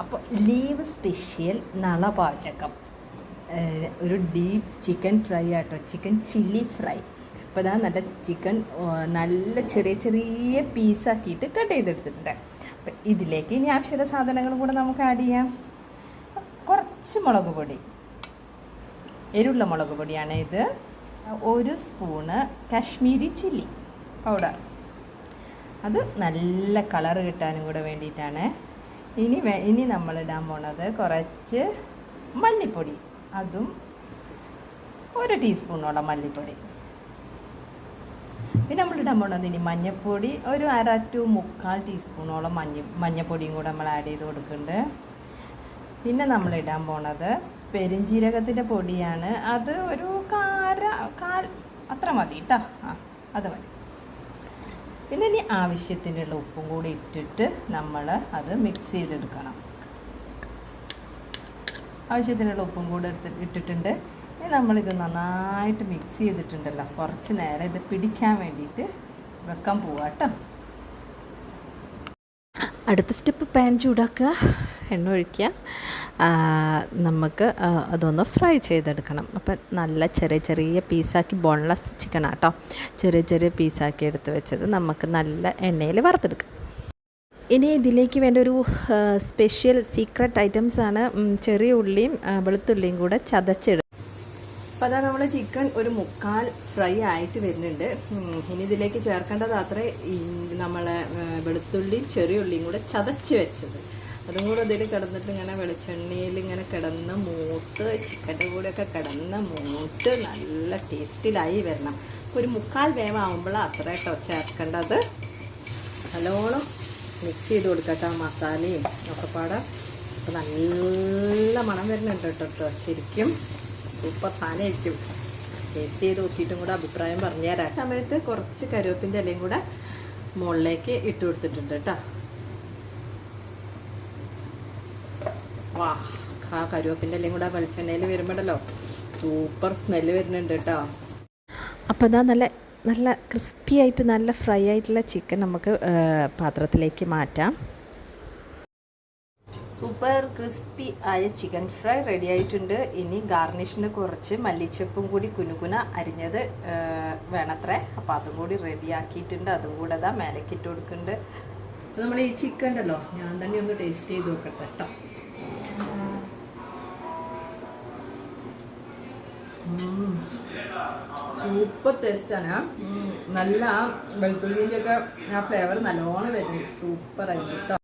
അപ്പോൾ leave special നളപാചകം. പാചകം ഒരു ഡീപ്പ് ചിക്കൻ ഫ്രൈ ആട്ടോ. ചിക്കൻ ചില്ലി ഫ്രൈ അപ്പോൾ അതാ നല്ല ചിക്കൻ നല്ല ചെറിയ ചെറിയ പീസാക്കിയിട്ട് കട്ട് ചെയ്തെടുത്തിട്ടുണ്ട്. അപ്പം ഇതിലേക്ക് ഇനി ആവശ്യമുള്ള സാധനങ്ങൾ കൂടെ നമുക്ക് ആഡ് ചെയ്യാം. കുറച്ച് മുളക് പൊടി. എരുള്ള മുളക് പൊടിയാണ് ഇത്. ഒരു സ്പൂണ് കാശ്മീരി ചില്ലി പൗഡർ അത് നല്ല കളർ കിട്ടാനും കൂടെ വേണ്ടിയിട്ടാണ്. ഇനി ഇനി നമ്മൾ ഇടാൻ പോണത് കുറച്ച് മല്ലിപ്പൊടി. അതും ഒരു ടീസ്പൂണോളം മല്ലിപ്പൊടി. പിന്നെ നമ്മൾ ഇടാൻ പോണത് ഇനി മഞ്ഞൾപ്പൊടി ഒരു അര ടു മുക്കാൽ ടീസ്പൂണോളം മഞ്ഞ മഞ്ഞൾപ്പൊടിയും കൂടെ നമ്മൾ ആഡ് ചെയ്ത് കൊടുക്കുന്നുണ്ട് പിന്നെ നമ്മൾ ഇടാൻ പോണത് പെരുംജീരകത്തിന്റെ പൊടിയാണ്. അത് ഒരു കാര കാൽ അത്ര മതി കേട്ടോ ആ അത് മതി. പിന്നെ ഇനി ആവശ്യത്തിനുള്ള ഉപ്പും കൂടി ഇട്ടിട്ട് നമ്മൾ അത് മിക്സ് ചെയ്തെടുക്കണം. ആവശ്യത്തിനുള്ള ഉപ്പും കൂടി എടുത്ത് ഇട്ടിട്ടുണ്ട്. ഇനി നമ്മളിത് നന്നായിട്ട് മിക്സ് ചെയ്തിട്ടുണ്ടല്ലോ. കുറച്ച് നേരം ഇത് പിടിക്കാൻ വേണ്ടിയിട്ട് വെക്കാൻ പോവാട്ടോ അടുത്ത സ്റ്റെപ്പ് പാൻ ചൂടാക്കുക. എണ്ണ ഒഴിക്കുക. നമുക്ക് അതൊന്ന് ഫ്രൈ ചെയ്തെടുക്കണം. അപ്പം നല്ല ചെറിയ ചെറിയ പീസാക്കി ബോൺലെസ് ചിക്കൻ ആട്ടോ. ചെറിയ ചെറിയ പീസാക്കി എടുത്ത് വെച്ചത് നമുക്ക് നല്ല എണ്ണയിൽ വറുത്തെടുക്കാം. ഇനി ഇതിലേക്ക് വേണ്ട ഒരു സ്പെഷ്യൽ സീക്രട്ട് ഐറ്റംസ് ആണ് ചെറിയ ഉള്ളിയും വെളുത്തുള്ളിയും കൂടെ ചതച്ചെടുക്കുക അപ്പോൾ അതാ നമ്മൾ ചിക്കൻ ഒരു മുക്കാൽ ഫ്രൈ ആയിട്ട് വരുന്നുണ്ട്. ഇനി ഇതിലേക്ക് ചേർക്കേണ്ടത് അത്ര നമ്മളെ വെളുത്തുള്ളിയും ചെറിയ ഉള്ളിയും കൂടെ ചതച്ച് വെച്ചത്. അതും കൂടെ ഇതിൽ കിടന്നിട്ട് ഇങ്ങനെ വെളിച്ചെണ്ണയിൽ ഇങ്ങനെ കിടന്ന് മൂത്ത് ചിക്കന്റെ കൂടെയൊക്കെ കിടന്ന് മൂത്ത് നല്ല ടേസ്റ്റിലായി വരണം. അപ്പോൾ ഒരു മുക്കാൽ വേവാകുമ്പോൾ അത്ര കേട്ടോ ചേർക്കേണ്ടത്. നല്ലോണം മിക്സ് ചെയ്ത് കൊടുക്കട്ടോ മസാലയും ഒക്കെ പാടെ അപ്പോൾ നല്ല മണം വരുന്നുണ്ട് കേട്ടോ ശരിക്കും സൂപ്പർ സാധനമായിരിക്കും ടേസ്റ്റ് ചെയ്ത് നോക്കിയിട്ടും കൂടെ അഭിപ്രായം പറഞ്ഞു തരാം സമയത്ത് കുറച്ച് കരുവേപ്പിന്റെ ഇലയും കൂടെ മുകളിലേക്ക് ഇട്ട് കൊടുത്തിട്ടുണ്ട് കേട്ടോ. വാ ആ കരുവേപ്പിന്റെ ഇലയും കൂടെ വെളിച്ചെണ്ണയിൽ വരുമ്പോഴല്ലോ സൂപ്പർ സ്മെല്ല് വരുന്നുണ്ട് കേട്ടോ. അപ്പോൾ ഇതാ നല്ല നല്ല ക്രിസ്പി ആയിട്ട് നല്ല ഫ്രൈ ആയിട്ടുള്ള ചിക്കൻ നമുക്ക് പാത്രത്തിലേക്ക് മാറ്റാം. സൂപ്പർ ക്രിസ്പി ആയ ചിക്കൻ ഫ്രൈ റെഡി ആയിട്ടുണ്ട്. ഇനി ഗാർണിഷിന് കുറച്ച് മല്ലിച്ചപ്പും കൂടി കുനുകുന അരിഞ്ഞത് വേണത്രേ. അപ്പോൾ അതും കൂടി റെഡി ആക്കിയിട്ടുണ്ട്. അതും കൂടെ അതാ മേലക്കിട്ട് കൊടുക്കുന്നുണ്ട്. അപ്പോൾ നമ്മൾ ഈ ചിക്കൻ ഉണ്ടല്ലോ ഞാൻ തന്നെ ഒന്ന് ടേസ്റ്റ് ചെയ്ത് നോക്കട്ടെ കേട്ടോ സൂപ്പർ ടേസ്റ്റാണ് നല്ല വെളുത്തുള്ളിന്റെ ഒക്കെ ആ ഫ്ലേവർ നല്ലോണം വരുന്നത് സൂപ്പറായിട്ട്.